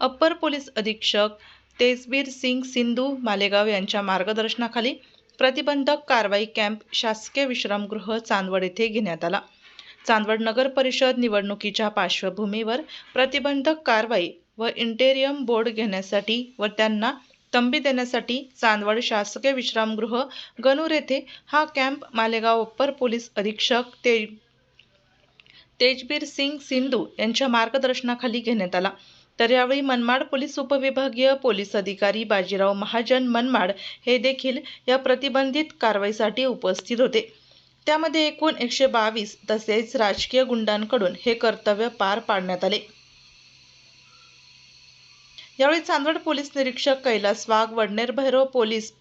Upper police अधीक्षक तेजबीर सिंग सिंधू मालेगाव यांच्या मार्गदर्शनाखाली प्रतिबंधक कारवाई कॅम्प शासकीय विश्रामगृह चांदवड येथे घेण्यात आला. चांदवड नगर परिषद निवडणुकीच्या पार्श्वभूमीवर प्रतिबंधक कारवाई व इंटेरियम बोर्ड घेण्यासाठी व त्यांना तंबी देण्यासाठी चांदवड शासकीय विश्रामगृह गणूर येथे हा कॅम्प मालेगाव अप्पर पोलीस अधीक्षक ते तेजबीर सिंग सिंधू यांच्या मार्गदर्शनाखाली घेण्यात आला. तर यावेळी मनमाड पोलीस उपविभागीय पोलीस अधिकारी बाजीराव महाजन मनमाड हे देखील या प्रतिबंधित कारवाईसाठी उपस्थित होते. त्यामध्ये एकूण एकशे बावीस तसेच राजकीय गुंडांकडून हे कर्तव्य पार पाडण्यात आले. यावेळी चांदवड पोलीस निरीक्षक कैलास वाघ, वडनेर भैरव पोलीस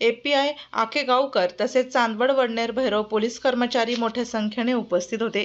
एपीआय आखेगावकर तसेच चांदवड वडनेर भैरव पोलीस कर्मचारी मोठ्या संख्येने उपस्थित होते.